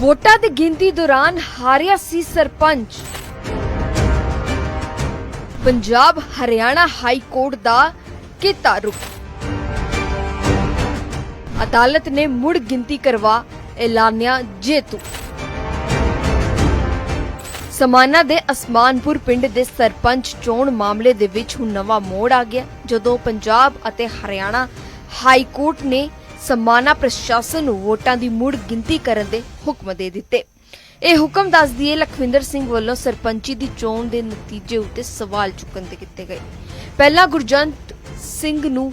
ਵੋਟਾਂ ਦੀ ਗਿਣਤੀ ਦੌਰਾਨ ਹਾਰਿਆ ਸੀ ਸਰਪੰਚ। ਪੰਜਾਬ ਹਰਿਆਣਾ ਹਾਈ ਕੋਰਟ ਦਾ ਕੀਤਾ ਰੁਕ ਅਦਾਲਤ ਨੇ ਮੁੜ ਗਿਣਤੀ ਕਰਵਾ ਐਲਾਨਿਆ ਜੇਤੂ। ਸਮਾਨਾ ਦੇ ਅਸਮਾਨਪੁਰ ਪਿੰਡ ਦੇ ਸਰਪੰਚ ਚੋਣ ਮਾਮਲੇ ਦੇ ਵਿੱਚ ਹੁਣ ਨਵਾਂ ਮੋੜ ਆ ਗਿਆ, ਜਦੋਂ ਪੰਜਾਬ ਅਤੇ ਹਰਿਆਣਾ ਹਾਈ ਕੋਰਟ ਨੇ ਸਮਾਨਾ ਪ੍ਰਸ਼ਾਸਨ ਨੂੰ ਵੋਟਾਂ ਦੀ ਮੁੜ ਗਿਣਤੀ ਕਰਨ ਦੇ ਹੁਕਮ ਦੇ ਦਿੱਤੇ। ਇਹ ਹੁਕਮ ਦੱਸਦੀ ਹੈ ਲਖਵਿੰਦਰ ਸਿੰਘ ਵੱਲੋਂ ਸਰਪੰਚੀ ਦੀ ਚੋਣ ਦੇ ਨਤੀਜੇ ਉੱਤੇ ਸਵਾਲ ਚੁੱਕਣ ਦੇ ਕੀਤੇ ਗਏ। ਪਹਿਲਾਂ ਗੁਰਜੰਤ ਸਿੰਘ ਨੂੰ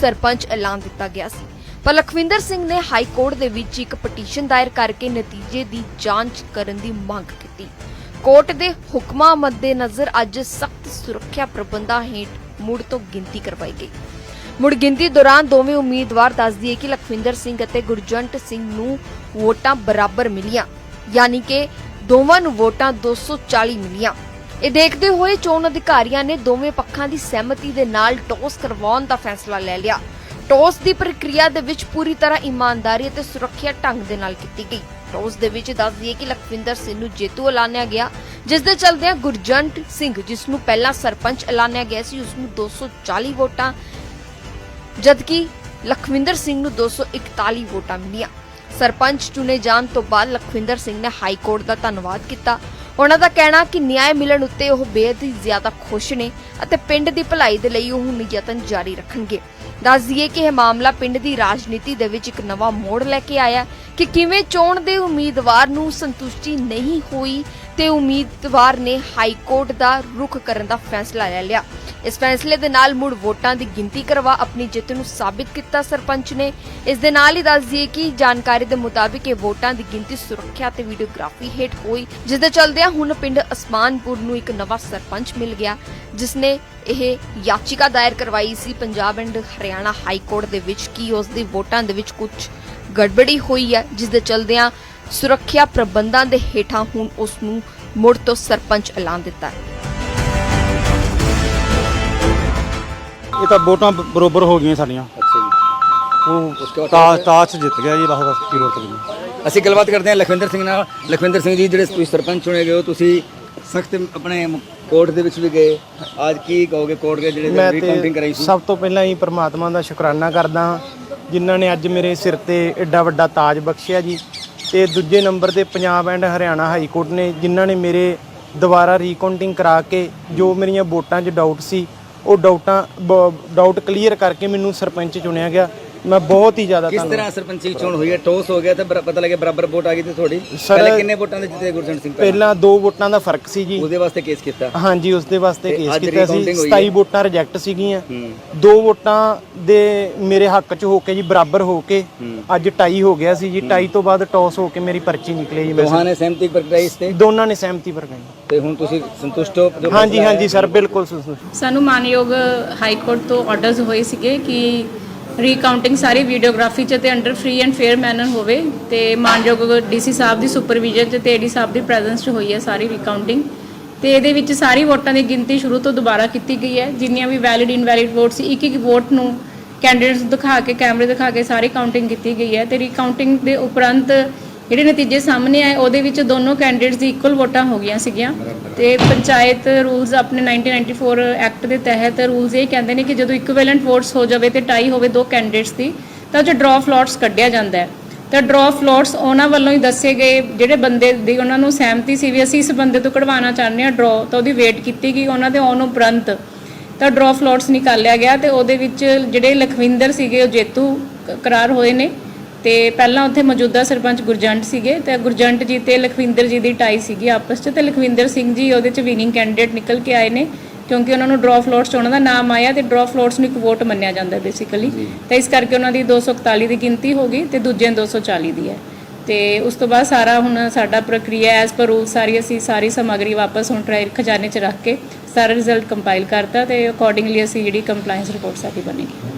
ਸਰਪੰਚ ਐਲਾਨ ਦਿੱਤਾ ਗਿਆ ਸੀ, ਪਰ ਲਖਵਿੰਦਰ ਸਿੰਘ ਨੇ ਹਾਈ ਕੋਰਟ ਦੇ ਵਿੱਚ ਇੱਕ ਪਟੀਸ਼ਨ ਦਾਇਰ ਕਰਕੇ ਨਤੀਜੇ ਦੀ ਜਾਂਚ ਕਰਨ ਦੀ ਮੰਗ ਕੀਤੀ। ਕੋਰਟ ਦੇ ਹੁਕਮਾਂ ਮੱਦੇ ਨਜ਼ਰ ਅੱਜ ਸਖਤ ਸੁਰੱਖਿਆ ਪ੍ਰਬੰਧਾਂ ਹੇਠ ਮੁੜ ਤੋਂ ਗਿਣਤੀ ਕਰਵਾਈ ਗਈ। ਮੁੜ ਗਿਣਤੀ ਦੌਰਾਨ ਦੋਵੇਂ ਉਮੀਦਵਾਰ ਦੱਸਦੀ ਹੈ ਕਿ ਲਖਵਿੰਦਰ ਸਿੰਘ ਅਤੇ ਗੁਰਜੰਟ ਸਿੰਘ ਨੂੰ ਵੋਟਾਂ ਬਰਾਬਰ ਮਿਲੀਆਂ, ਯਾਨੀ ਕਿ ਦੋਵਾਂ ਨੂੰ ਵੋਟਾਂ 240 ਮਿਲੀਆਂ। ਇਹ ਦੇਖਦੇ ਹੋਏ ਚੋਣ ਅਧਿਕਾਰੀਆਂ ਨੇ ਦੋਵੇਂ ਪੱਖਾਂ ਦੀ ਸਹਿਮਤੀ ਦੇ ਨਾਲ ਟੌਸ ਕਰਵਾਉਣ ਦਾ ਫੈਸਲਾ ਲੈ ਲਿਆ। ਟੌਸ ਦੀ ਪ੍ਰਕਿਰਿਆ ਦੇ ਵਿੱਚ ਪੂਰੀ ਤਰ੍ਹਾਂ ਇਮਾਨਦਾਰੀ ਅਤੇ ਸੁਰੱਖਿਆ ਢੰਗ ਦੇ ਨਾਲ ਕੀਤੀ ਗਈ। ਟੌਸ ਦੇ ਵਿੱਚ ਦੱਸ ਦਈਏ ਕਿ ਲਖਵਿੰਦਰ ਸਿੰਘ ਨੂੰ ਜੇਤੂ ਐਲਾਨਿਆ ਗਿਆ, ਜਿਸ ਦੇ ਚਲਦਿਆਂ ਗੁਰਜੰਟ ਸਿੰਘ, ਜਿਸ ਨੂੰ ਪਹਿਲਾਂ ਸਰਪੰਚ ਐਲਾਨਿਆ ਗਿਆ ਸੀ, ਉਸ ਨੂੰ 240 ਵੋਟਾਂ ਜਦਕਿ ਲਖਵਿੰਦਰ ਸਿੰਘ ਨੂੰ 241 ਵੋਟਾਂ ਮਿਲੀਆਂ। ਸਰਪੰਚ ਚੁਣੇ ਜਾਣ ਤੋਂ ਬਾਅਦ ਲਖਵਿੰਦਰ ਸਿੰਘ ਨੇ ਹਾਈ ਕੋਰਟ ਦਾ ਧੰਨਵਾਦ ਕੀਤਾ। ਉਹਨਾਂ ਦਾ ਕਹਿਣਾ ਕਿ ਨਿਆਂ ਮਿਲਣ ਉੱਤੇ ਉਹ ਬੇहद ਹੀ ਜ਼ਿਆਦਾ ਖੁਸ਼ ਨੇ ਅਤੇ ਪਿੰਡ ਦੀ ਭਲਾਈ ਦੇ ਲਈ ਉਹ ਹੁਣ ਯਤਨ ਜਾਰੀ ਰੱਖਣਗੇ। ਦੱਸ ਦਈਏ ਕਿ ਇਹ ਮਾਮਲਾ ਪਿੰਡ ਦੀ ਰਾਜਨੀਤੀ ਦੇ ਵਿੱਚ ਇੱਕ ਨਵਾਂ ਮੋੜ ਲੈ ਕੇ ਆਇਆ ਕਿ ਕਿਵੇਂ ਚੋਣ ਦੇ ਉਮੀਦਵਾਰ ਨੂੰ ਸੰਤੁਸ਼ਟੀ ਨਹੀਂ ਹੋਈ ਤੇ ਉਮੀਦਵਾਰ ਨੇ ਹਾਈ ਕੋਰਟ ਦਾ ਰੁਖ ਕਰਨ ਦਾ ਫੈਸਲਾ ਲੈ ਲਿਆ। ਇਸ ਫੈਸਲੇ ਦੇ ਨਾਲ ਮੁੜ ਵੋਟਾਂ ਦੀ ਗਿਣਤੀ ਕਰਵਾ ਆਪਣੀ ਜਿੱਤ ਨੂੰ ਸਾਬਿਤ ਕੀਤਾ ਸਰਪੰਚ ਨੇ। ਇਸ ਦੇ ਨਾਲ ਹੀ ਦੱਸ ਦਈਏ ਕਿ ਜਾਣਕਾਰੀ ਦੇ ਮੁਤਾਬਿਕ ਇਹ ਵੋਟਾਂ ਦੀ ਗਿਣਤੀ ਸੁਰੱਖਿਆ ਤੇ ਵੀਡੀਓਗ੍ਰਾਫੀ ਹੇਠ ਹੋਈ, ਜਿਸ ਦੇ ਚਲਦਿਆਂ ਹੁਣ ਪਿੰਡ ਅਸਮਾਨਪੁਰ ਨੂੰ ਇੱਕ ਨਵਾਂ ਸਰਪੰਚ ਮਿਲ ਗਿਆ, ਜਿਸ ਨੇ ਇਹ ਯਾਚਿਕਾ ਦਾਇਰ ਕਰਵਾਈ ਸੀ। Punjab and Haryana high court ਦੇ ਵਿੱਚ ਕਿ ਉਸ ਦੀ ਵੋਟਾਂ ਦੇ ਵਿੱਚ ਕੁਝ ਗੜਬੜੀ ਹੋਈ ਹੈ, ਜਿਸ ਦੇ ਚਲਦਿਆਂ ਸੁਰੱਖਿਆ ਪ੍ਰਬੰਧਾਂ ਦੇ ਹੇਠਾਂ ਹੁਣ ਉਸ ਨੂੰ ਮੁੜ ਤੋਂ ਸਰਪੰਚ ਐਲਾਨ ਦਿੱਤਾ ਹੈ। ਇਹ ਤਾਂ ਵੋਟਾਂ ਬਰੋਬਰ ਹੋ ਗਈਆਂ ਸਾਡੀਆਂ। ਅੱਛਾ ਜੀ। ਉਹ ਜਿੱਤ ਗਿਆ ਜੀ ਬਸ ਬਸ ਕੀ ਕੁਝ ਨਹੀਂ ਅਸੀਂ ਗੱਲਬਾਤ ਕਰਦੇ ਹਾਂ ਲਖਵਿੰਦਰ ਸਿੰਘ ਨਾਲ। ਲਖਵਿੰਦਰ ਸਿੰਘ ਜੀ ਜਿਹੜੇ ਤੁਸੀਂ ਸਰਪੰਚ ਚੁਣੇ ਗਏ ਹੋ ਤੁਸੀਂ ਸਖਤ ਆਪਣੇ ਕੋਰਟ ਦੇ ਵਿੱਚ ਵੀ ਗਏ। ਅੱਜ ਕੀ ਕਹੋਗੇ ਕੋਰਟ ਦੇ ਜਿਹੜੇ ਰੀਕਾਊਂਟਿੰਗ ਕਰਾਈ ਸੀ? ਸਭ ਤੋਂ ਪਹਿਲਾਂ ਹੀ ਪ੍ਰਮਾਤਮਾ ਦਾ ਸ਼ੁਕਰਾਨਾ ਕਰਦਾ ਜਿਨ੍ਹਾਂ ਨੇ ਅੱਜ ਮੇਰੇ ਸਿਰ ਤੇ ਐਡਾ ਵੱਡਾ ਤਾਜ ਬਖਸ਼ਿਆ ਜੀ। ਤੇ ਦੂਜੇ ਨੰਬਰ ਤੇ Punjab and Haryana high court ਨੇ ਜਿਨ੍ਹਾਂ ਨੇ ਮੇਰੇ ਦੁਬਾਰਾ ਰੀਕਾਊਂਟਿੰਗ ਕਰਾ ਕੇ ਜੋ ਮੇਰੀਆਂ ਵੋਟਾਂ 'ਚ ਡਾਊਟ ਸੀ, ਉਹ ਡਾਊਟਾਂ ਡਾਊਟ ਕਲੀਅਰ ਕਰਕੇ ਮੈਨੂੰ ਸਰਪੰਚ ਚੁਣਿਆ ਗਿਆ। ਮੈਂ ਬਹੁਤ ਹੀ ਜ਼ਿਆਦਾ ਕਿਸ ਤਰ੍ਹਾਂ ਸਰਪੰਚੀ ਚੋਣ ਹੋਈ ਹੈ? ਟੋਸ ਹੋ ਗਿਆ ਤੇ ਬਰਾ- ਪਤਾ ਲੱਗਿਆ ਬਰਾਬਰ ਵੋਟ ਆ ਗਈ ਤੇ ਤੁਹਾਡੀ। ਸਰ, ਪਹਿਲੇ ਕਿੰਨੇ ਵੋਟਾਂ ਦੇ ਜਿੱਤੇ ਗੁਰਜੰਟ ਸਿੰਘ ਪਹਿਲਾਂ? ਪਹਿਲਾਂ ਦੋ ਵੋਟਾਂ ਦਾ ਫ਼ਰਕ ਸੀ ਜੀ। ਉਹਦੇ ਵਾਸਤੇ ਕੇਸ ਕੀਤਾ। ਹਾਂਜੀ ਉਸ ਦੇ ਵਾਸਤੇ ਤੇ ਕੇਸ ਅੱਜ ਕੀਤਾ ਸੀ। recounting ਹੋਈ 27 ਵੋਟਾਂ ਰਿਜੈਕਟ ਸੀਗੀਆਂ। ਹੂੰ। ਦੋ ਵੋਟਾਂ ਦੇ ਮੇਰੇ ਹੱਕ 'ਚ ਹੋ ਕੇ ਜੀ ਬਰਾਬਰ ਹੋ ਕੇ। ਅੱਜ ਟਾਈ ਹੋ ਗਿਆ ਸੀ ਜੀ। ਟਾਈ ਤੋਂ ਬਾਅਦ ਟੌਸ ਹੋ ਕੇ ਮੇਰੀ ਪਰਚੀ ਨਿਕਲੀ ਜੀ ਦੋਹਾਂ ਨੇ ਸਹਿਮਤੀ ਪ੍ਰਗਟਾਈ ਇਸ ਤੇ? ਦੋਨਾਂ ਨੇ ਸਹਿਮਤੀ ਪ੍ਰਗਟਾਈ। ਤੇ ਹੁਣ ਤੁਸੀਂ ਸੰਤੁਸ਼ਟ ਹੋ? ਜੋ ਹਾਂਜੀ ਹਾਂਜੀ? ਸਰ ਬਿਲਕੁਲ ਸੰਤੁਸ਼ਟ। ਸਾਨੂੰ ਮਾਨਯੋਗ ਹਾਈ ਕੋਰਟ ਤੋਂ ਆਰਡਰਸ ਹੋਏ ਸੀਗੇ ਕਿ ਰੀਕਾਊਂਟਿੰਗ ਸਾਰੀ ਵੀਡੀਓਗ੍ਰਾਫੀ ਚ ਤੇ under free and fair manner ਹੋਵੇ ਤੇ ਮਾਨਯੋਗ ਡੀਸੀ ਸਾਹਿਬ ਦੀ ਸੁਪਰਵਿਜ਼ਨ ਚ ਤੇ ਏਡੀ ਸਾਹਿਬ ਦੀ ਪ੍ਰੈਜ਼ੈਂਸ ਚ ਹੋਈ ਹੈ ਸਾਰੀ ਰੀਕਾਊਂਟਿੰਗ ਤੇ ਇਹਦੇ ਵਿੱਚ ਸਾਰੀ ਵੋਟਾਂ ਦੀ ਗਿਣਤੀ ਸ਼ੁਰੂ ਤੋਂ ਦੁਬਾਰਾ ਕੀਤੀ ਗਈ ਹੈ। ਜਿੰਨੀਆਂ ਵੀ ਵੈਲਿਡ ਇਨਵੈਲਿਡ ਵੋਟ ਸੀ ਇੱਕ ਇੱਕ ਵੋਟ ਨੂੰ ਕੈਂਡੀਡੇਟਸ ਦਿਖਾ ਕੇ ਕੈਮਰੇ ਦਿਖਾ ਕੇ ਸਾਰੀ ਕਾਊਂਟਿੰਗ ਕੀਤੀ ਗਈ ਹੈ ਤੇ ਰੀਕਾਊਂਟਿੰਗ ਦੇ ਉਪਰੰਤ ਜਿਹੜੇ ਨਤੀਜੇ ਸਾਹਮਣੇ ਆਏ ਉਹਦੇ ਵਿੱਚ ਦੋਨੋਂ ਕੈਂਡੀਡੇਟਸ ਦੀ ਇਕੁਅਲ ਵੋਟਾਂ ਹੋ ਗਈਆਂ ਸੀਗੀਆਂ। ਤੇ ਪੰਚਾਇਤ ਰੂਲਸ ਆਪਣੇ 1994 ਐਕਟ ਦੇ ਤਹਿਤ ਰੂਲਸ ਇਹ ਕਹਿੰਦੇ ਨੇ ਕਿ ਜਦੋਂ ਇਕੁਇਵਲੈਂਟ ਵੋਟਸ ਹੋ ਜਾਵੇ ਤੇ ਟਾਈ ਹੋਵੇ ਦੋ ਕੈਂਡੀਡੇਟਸ ਦੀ ਤਾਂ 'ਚ ਡਰਾਅ ਫਲੋਟਸ ਕੱਢਿਆ ਜਾਂਦਾ ਹੈ। ਤਾਂ ਡਰਾਅ ਫਲੋਟਸ ਉਹਨਾਂ ਵੱਲੋਂ ਹੀ ਦੱਸੇ ਗਏ ਜਿਹੜੇ ਬੰਦੇ ਦੀ ਉਹਨਾਂ ਨੂੰ ਸਹਿਮਤੀ ਸੀ ਵੀ ਅਸੀਂ ਇਸ ਬੰਦੇ ਤੋਂ ਕਢਵਾਉਣਾ ਚਾਹੁੰਦੇ ਹਾਂ ਡਰਾਅ ਤਾਂ ਉਹਦੀ ਵੇਟ ਕੀਤੀ ਗਈ ਉਹਨਾਂ ਦੇ ਆਉਣ ਉਪਰੰਤ। ਤਾਂ ਡਰਾਅ ਫਲੋਟਸ ਨਿਕਾਲਿਆ ਗਿਆ ਤੇ ਉਹਦੇ ਵਿੱਚ ਜਿਹੜੇ ਲਖਵਿੰਦਰ ਸੀਗੇ ਉਹ ਜੇਤੂ ਕਰਾਰ ਹੋਏ ਨੇ। ਤੇ ਪਹਿਲਾਂ ਉੱਥੇ ਮੌਜੂਦਾ ਸਰਪੰਚ ਗੁਰਜੰਟ ਸੀਗੇ ਤੇ ਗੁਰਜੰਟ ਜੀ ਤੇ ਲਖਵਿੰਦਰ ਜੀ ਦੀ ਟਾਈ ਸੀਗੀ ਆਪਸ 'ਚ ਤੇ ਲਖਵਿੰਦਰ ਸਿੰਘ ਜੀ ਉਹਦੇ 'ਚ ਵਿਨਿੰਗ ਕੈਂਡੀਡੇਟ ਨਿਕਲ ਕੇ ਆਏ ਨੇ ਕਿਉਂਕਿ ਉਹਨਾਂ ਨੂੰ ਡਰਾਅ ਫਲੋਟਸ 'ਚ ਉਹਨਾਂ ਦਾ ਨਾਮ ਆਇਆ ਤੇ ਡਰਾਅ ਫਲੋਟਸ ਨੂੰ ਇੱਕ ਵੋਟ ਮੰਨਿਆ ਜਾਂਦਾ ਬੇਸਿਕਲੀ ਤੇ ਇਸ ਕਰਕੇ ਉਹਨਾਂ ਦੀ 241 ਦੀ ਗਿਣਤੀ ਹੋ ਗਈ ਤੇ ਦੂਜੇ ਦੀ 240 ਦੀ ਹੈ। ਤੇ ਉਸ ਤੋਂ ਬਾਅਦ ਸਾਰਾ ਹੁਣ ਸਾਡਾ ਪ੍ਰਕਿਰਿਆ ਐਸ ਪਰ ਰੂਲ ਸਾਰੀ ਅਸੀਂ ਸਾਰੀ ਸਮੱਗਰੀ ਵਾਪਸ ਹੁਣ ਟਰਾਇਲ ਖਜ਼ਾਨੇ 'ਚ ਰੱਖ ਕੇ ਸਾਰਾ ਰਿਜ਼ਲਟ ਕੰਪਾਈਲ ਕਰਤਾ ਤੇ ਅਕੋਰਡਿੰਗਲੀ ਅਸੀਂ ਜਿਹੜੀ ਕੰਪਲਾਈਂਸ ਰਿਪੋਰਟ ਸਾਡੀ ਬਣੇਗੀ।